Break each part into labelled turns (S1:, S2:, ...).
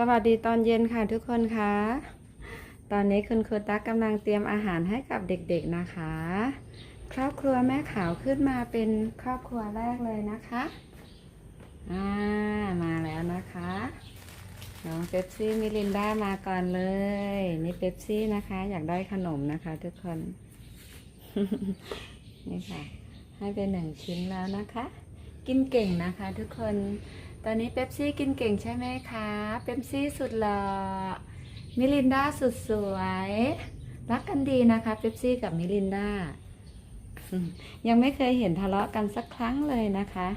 S1: สวัสดีตอนเย็นค่ะทุกคนคะ ตอนนี้คุณครูตั๊กกำลังเตรียมอาหารให้กับเด็กๆนะคะ ครอบครัวแม่ขาวขึ้นมาเป็นครอบครัวแรกเลยนะคะอ่ามาแล้วนะคะ น้องเป๊ปซี่มิลินดามาก่อนเลย นี่เป๊ปซี่นะคะ อยากได้ขนมนะคะ ทุกคน นี่ค่ะ ให้ไปหนึ่งชิ้นแล้วนะคะ กินเก่งนะคะ ทุกคน ตอนนี้เป๊ปซี่กินเก่งใช่ไหมคะ เป๊ปซี่สุดหล่อ มิลินดาสุดสวย รักกันดีนะคะ เป๊ปซี่กับมิลินดา ยังไม่เคยเห็นทะเลาะกันสักครั้งเลยนะคะ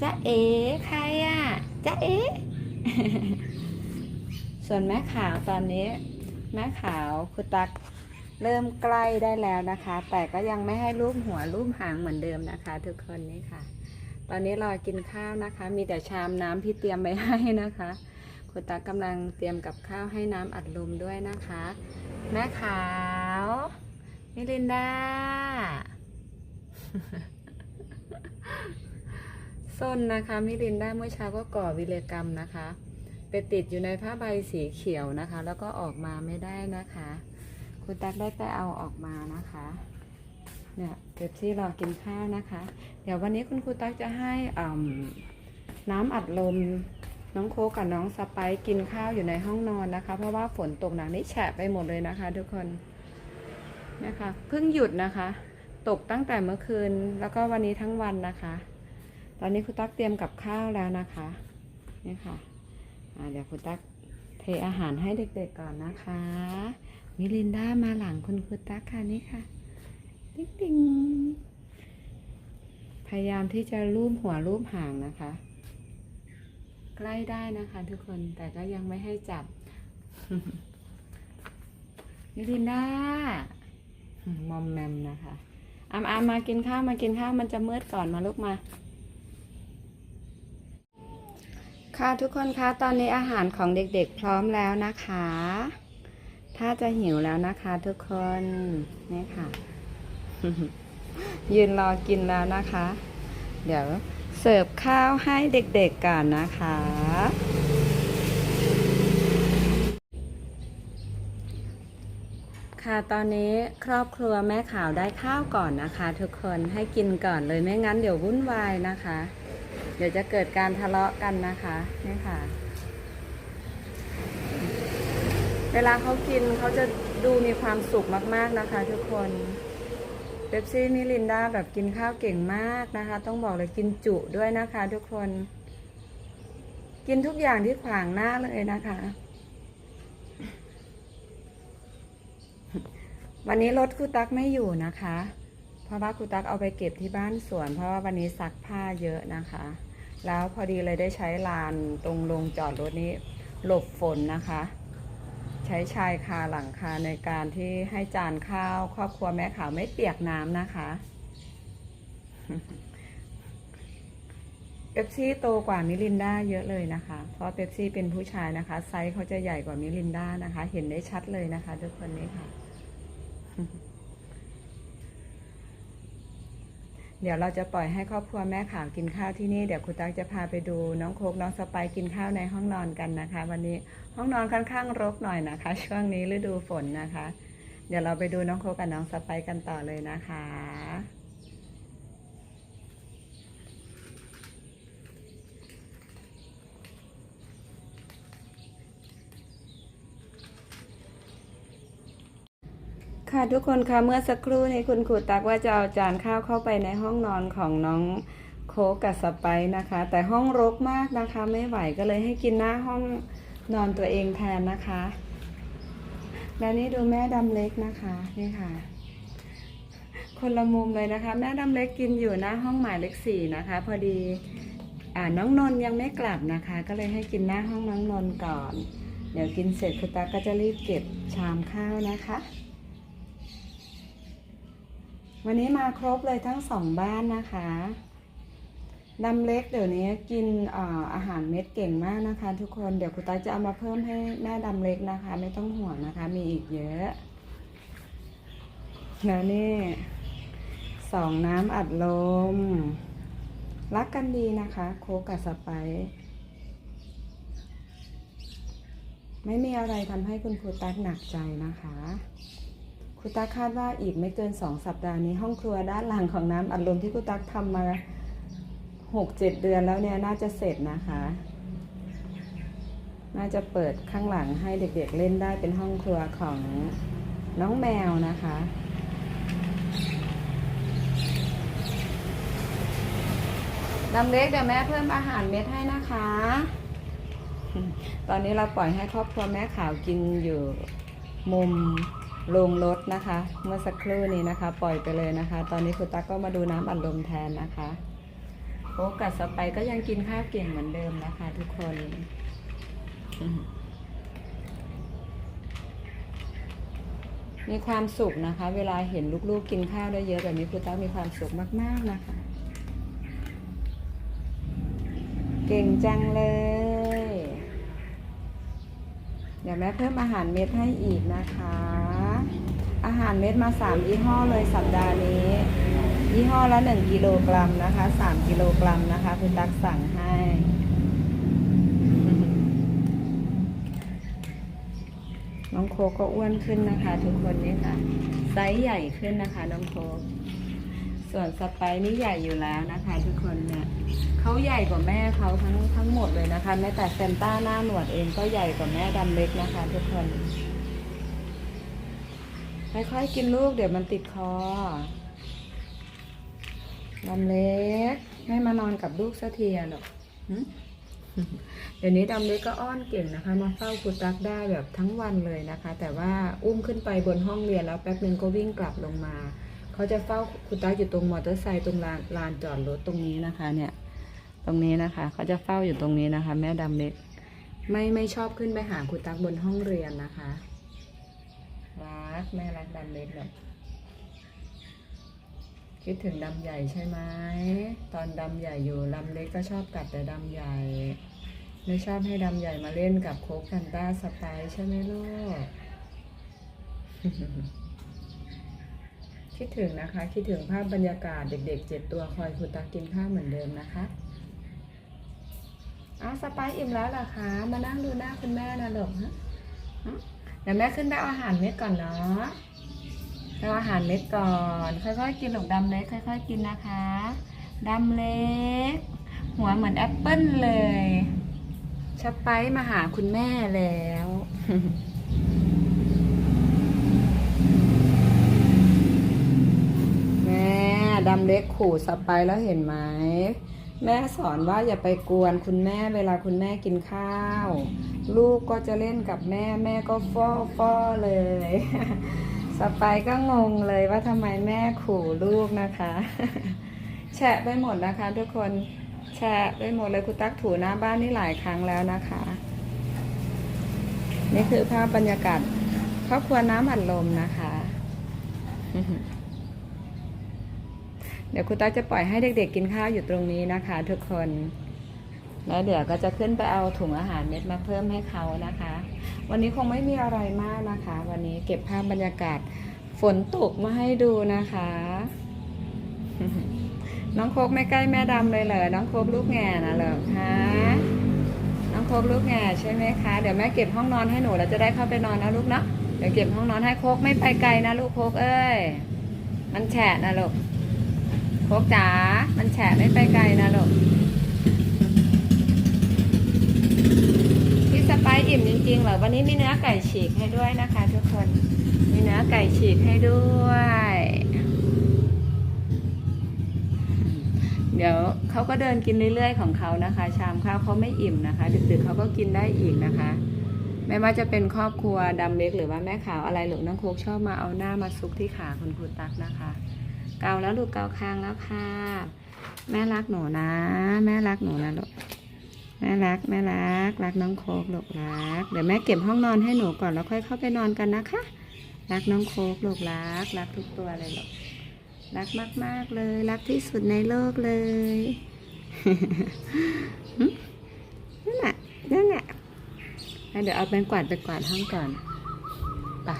S1: จ๊ะเอ๋ใครอะจ๊ะเอ๋ส่วนแม่ขาวตอนนี้ แม่ขาวคุณตักเริ่มใกล้ได้แล้วนะคะ แต่ก็ยังไม่ให้รูปหัวรูปหางเหมือนเดิมนะคะ ทุกคนนี่ค่ะ ตอนนี้รอกินข้าวนะคะ มีแต่ชามน้ำที่เตรียมไว้ให้นะคะคุณตากำลังเตรียมกับข้าวให้น้ำอัดลมด้วยนะคะ แม่ขาวมิลินดาส้นนะคะมิลินดาเมื่อเช้าก็ก่อวิเลกรรมนะคะ ไปติดอยู่ในผ้าใบสีเขียวนะคะ แล้วก็ออกมาไม่ได้นะคะ คุณตักได้ไปเอาออกมานะคะ เนี่ยเบซี่รอกินข้าวนะคะ เดี๋ยววันนี้คุณครูตั๊กจะให้น้ำอัดลมน้องโคกับน้องสไปกินข้าวอยู่ในห้องนอนนะคะ เพราะว่าฝนตกหนักนี่แฉะไปหมดเลยนะคะ ทุกคนนะคะเพิ่งหยุดนะคะ ตกตั้งแต่เมื่อคืนแล้วก็วันนี้ทั้งวันนะคะ ตอนนี้คุณตั๊กเตรียมกับข้าวแล้วนะคะนี่ค่ะอ่าเดี๋ยวคุณตั๊กเทอาหารให้เด็กๆก่อนนะคะมิลินดามาหลังคุณครูตั๊กค่ะนี่ค่ะ ติ๊งติ๊งพยายามที่จะรูปหัวรูปหางนะคะ ใกล้ได้นะคะทุกคนแต่ก็ยังไม่ให้จับมิลินดามอมแมมนะคะอามอามมากินข้าวมากินข้าวมันจะมืดก่อนมาลูกมา ค่ะทุกคนคะตอนนี้อาหารของเด็กๆพร้อมแล้วนะคะ ถ้าจะหิวแล้วนะคะทุกคนนี่ค่ะ ยืนรอกินแล้วนะคะ เดี๋ยวเสิร์ฟข้าวให้เด็กๆก่อนนะคะ ค่ะตอนนี้ครอบครัวแม่ขาวได้ข้าวก่อนนะคะ ทุกคนให้กินก่อนเลยไม่งั้นเดี๋ยววุ่นวายนะคะ เดี๋ยวจะเกิดการทะเลาะกันนะคะนี่ค่ะ เวลาเขากินเขาจะดูมีความสุขมากๆนะคะ ทุกคน เบปซี่มิลินดาแบบกินข้าวเก่งมากนะคะ ต้องบอกเลยกินจุด้วยนะคะทุกคน กินทุกอย่างที่ขวางหน้าเลยนะคะ วันนี้รถคูตักไม่อยู่นะคะ เพราะว่าคูตักเอาไปเก็บที่บ้านสวน เพราะว่าวันนี้ซักผ้าเยอะนะคะ แล้วพอดีเลยได้ใช้ลานตรงลงจอดรถนี้หลบฝนนะคะ ช้ชายคาหลังคาในการที่ให้จานข้าวครอบครัวแม่ขาวไม่เปียกน้ำนะคะเป๊ปซี่โตกว่ามิลินดาเยอะเลยนะคะ เพราะเป๊ปซี่เป็นผู้ชายนะคะ ไซส์เขาจะใหญ่กว่ามิลินดานะคะ เห็นได้ชัดเลยนะคะ ทุกคนนี้ค่ะ เดี๋ยวเราจะปล่อยให้ครอบครัวแม่ขาวกินข้าวที่นี่ เดี๋ยวคุณตั๊กจะพาไปดูน้องโคกน้องสไปกินข้าวในห้องนอนกันนะคะ วันนี้ห้องนอนค่อนข้างรกหน่อยนะคะ ช่วงนี้ฤดูฝนนะคะ เดี๋ยวเราไปดูน้องโคกกับน้องสไปกันต่อเลยนะคะ ค่ะทุกคนคะเมื่อสักครู่นี้คุณครูตักว่าจะเอาจานข้าวเข้าไปในห้องนอนของน้องโคกับสไปนะคะ แต่ห้องรกมากนะคะไม่ไหวก็เลยให้กินหน้าห้องนอนตัวเองแทนนะคะ แล้วนี่ดูแม่ดำเล็กนะคะนี่ค่ะ คนละมุมเลยนะคะ แม่ดำเล็กกินอยู่หน้าห้องหมายเลขสี่นะคะ พอดีอ่าน้องนนยังไม่กลับนะคะ ก็เลยให้กินหน้าห้องน้องนนก่อน เดี๋ยวกินเสร็จคุณตักก็จะรีบเก็บชามข้าวนะคะ วันนี้มาครบเลยทั้งสองบ้านนะคะดำเล็กเดี๋ยวนี้กินอาอาหารเม็ดเก่งมากนะคะ ทุกคนเดี๋ยวคุณตาจะเอามาเพิ่มให้แม่ดำเล็กนะคะ ไม่ต้องห่วงนะคะ มีอีกเยอะแล้วนี่สองน้ำอัดลม รักกันดีนะคะ โคกับสไปซ์ไม่มีอะไรทำให้คุณครูตั๊กหนักใจนะคะ ครูตักคาดว่าอีกไม่เกินสองสัปดาห์นี้ห้องครัวด้านหลังของน้ำอัดลมที่ครูตักทำมาหกเจ็ดเดือนแล้วเนี่ยน่าจะเสร็จนะคะ น่าจะเปิดข้างหลังให้เด็กๆเล่นได้เป็นห้องครัวของน้องแมวนะคะดำเล็กเดี๋ยวแม่เพิ่มอาหารเม็ดให้นะคะ ตอนนี้เราปล่อยให้ครอบครัวแม่ขาวกินอยู่มุม โรงรถนะคะ เมื่อสักครู่นี้นะคะ ปล่อยไปเลยนะคะ ตอนนี้คุณตั๊กก็มาดูน้ำอัดลมแทนนะคะโอ้กัสไปก็ยังกินข้าวเก่งเหมือนเดิมนะคะ ทุกคนมีความสุขนะคะ เวลาเห็นลูกๆกินข้าวได้เยอะแบบนี้คุณตั๊กมีความสุขมากๆนะคะ เก่งจังเลย เดี๋ยวแม่เพิ่มอาหารเม็ดให้อีกนะคะ อาหารเม็ดมา 3 ยี่ห้อเลยสัปดาห์นี้ ยี่ห้อละ 1 กิโลกรัมนะคะ 3 กิโลกรัมนะคะ คุณตักสั่งให้น้องโคก็อ้วนขึ้นนะคะ ทุกคนนี่ค่ะไซส์ใหญ่ขึ้นนะคะ น้องโคส่วนสไปนี่ใหญ่อยู่แล้วนะคะ ทุกคนเนี่ย เขาใหญ่กว่าแม่เขาทั้งทั้งหมดเลยนะคะ แม้แต่เซนต้าหน้าหนวดเองก็ใหญ่กว่าแม่ดำเล็กนะคะ ทุกคนค่อยๆกินลูกเดี๋ยวมันติดคอดำเล็กไม่มานอนกับลูกสักทีหรอกเดี๋ยวนี้ดำเล็กก็อ้อนเก่งนะคะ มาเฝ้าคุณตักได้แบบทั้งวันเลยนะคะ แต่ว่าอุ้มขึ้นไปบนห้องเรียนแล้วแป๊บนึงก็วิ่งกลับลงมา เขาจะเฝ้าคุณตักอยู่ตรงมอเตอร์ไซค์ตรงลานลานจอดรถตรงนี้นะคะ เนี่ย ตรงนี้นะคะ เขาจะเฝ้าอยู่ตรงนี้นะคะ แม่ดำเล็ก ไม่ไม่ชอบขึ้นไปหาคุณตักบนห้องเรียนนะคะรักแม่รักดำเล็กแบบคิดถึงดำใหญ่ใช่ไหมตอนดำใหญ่อยู่ดำเล็กก็ชอบกัดแต่ดำใหญ่ ไม่ชอบให้ดำใหญ่มาเล่นกับโค้กแฟนตาสไปซ์ใช่ไหมลูกคิดถึงนะคะ คิดถึงภาพบรรยากาศเด็กๆเจ็ดตัวคอยคุณตักกินข้าวเหมือนเดิมนะคะ อ้าวสไปซ์อิ่มแล้วเหรอคะ มานั่งดูหน้าคุณแม่นะลูกฮะฮะเดี๋ยวแม่ขึ้นไปเอาอาหารเม็ดก่อนเนาะเอาอาหารเม็ดก่อน ค่อยๆกินหลูกดำเล็กค่อยๆกินนะคะดำเล็ก หัวเหมือนแอปเปิ้ลเลยสไปซ์มาหาคุณแม่แล้วแม่ดำเล็กขู่สไปร์แล้วเห็นไหม แม่สอนว่าอย่าไปกวนคุณแม่เวลาคุณแม่กินข้าว ลูกก็จะเล่นกับแม่แม่ก็ฟ้อฟ้อเลย สไปก็งงเลยว่าทำไมแม่ขู่ลูกนะคะ แฉะไปหมดนะคะ ทุกคนแฉะไปหมดเลยคุณตักถูหน้าบ้านนี่หลายครั้งแล้วนะคะ นี่คือภาพบรรยากาศครอบครัวน้ำอัดลมนะคะ เดี๋ยวคุณตั๊กจะปล่อยให้เด็กๆกินข้าวอยู่ตรงนี้นะคะทุกคน แล้วเดี๋ยวก็จะขึ้นไปเอาถุงอาหารเม็ดมาเพิ่มให้เขานะคะ วันนี้คงไม่มีอะไรมากนะคะ วันนี้เก็บภาพบรรยากาศฝนตกมาให้ดูนะคะ น้องโคกไม่ใกล้แม่ดำเลยเหรอ น้องโคกลูกแง่นะเหรอคะน้องโคกลูกแง่ใช่ไหมคะ เดี๋ยวแม่เก็บห้องนอนให้หนูแล้วจะได้เข้าไปนอนนะลูกเนาะเดี๋ยวเก็บห้องนอนให้โคกไม่ไปไกลนะลูกโคกเอ้ย มันแฉะนะลูก โคกจ๋า มันแฉะไม่ไปไกลนะลูกพี่สไปอิ่มจริงๆเหรอ วันนี้มีเนื้อไก่ฉีกให้ด้วยนะคะทุกคน มีเนื้อไก่ฉีกให้ด้วย เดี๋ยวเขาก็เดินกินเรื่อยๆของเขานะคะ ชามข้าวเขาไม่อิ่มนะคะ ดึกๆเขาก็กินได้อีกนะคะ ไม่ว่าจะเป็นครอบครัวดำเล็กหรือว่าแม่ขาวอะไรหรือน้องโคกชอบมาเอาหน้ามาซุกที่ขาคุณครูตักนะคะ เกาแล้วลูกเกาคางแล้วค่ะ แม่รักหนูนะ แม่รักหนูนะลูกแม่รักแม่รักรักน้องโคกลูกรัก เดี๋ยวแม่เก็บห้องนอนให้หนูก่อนแล้วค่อยเข้าไปนอนกันนะคะ รักน้องโคกลูกรัก รักทุกตัวเลยลูกรักมาก ๆ เลย รักที่สุดในโลกเลยนั่นแหละนั่นแหละเดี๋ยวเอาแปรงกวาดไปกวาดห้องก่อนไป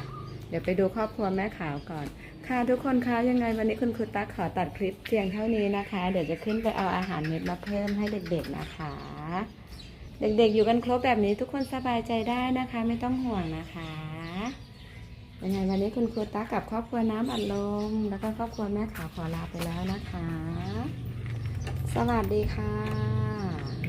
S1: เดี๋ยวไปดูครอบครัวแม่ขาวก่อน ค่ะทุกคนคะยังไงวันนี้คุณครูตั๊กขอตัดคลิปเพียงเท่านี้นะคะ เดี๋ยวจะขึ้นไปเอาอาหารเม็ดมาเพิ่มให้เด็กๆนะคะ เด็กๆอยู่กันครบแบบนี้ทุกคนสบายใจได้นะคะ ไม่ต้องห่วงนะคะยังไงวันนี้คุณครูตั๊กกับครอบครัวน้ำอัดลมแล้วก็ครอบครัวแม่ขาวขอลาไปแล้วนะคะ สวัสดีค่ะ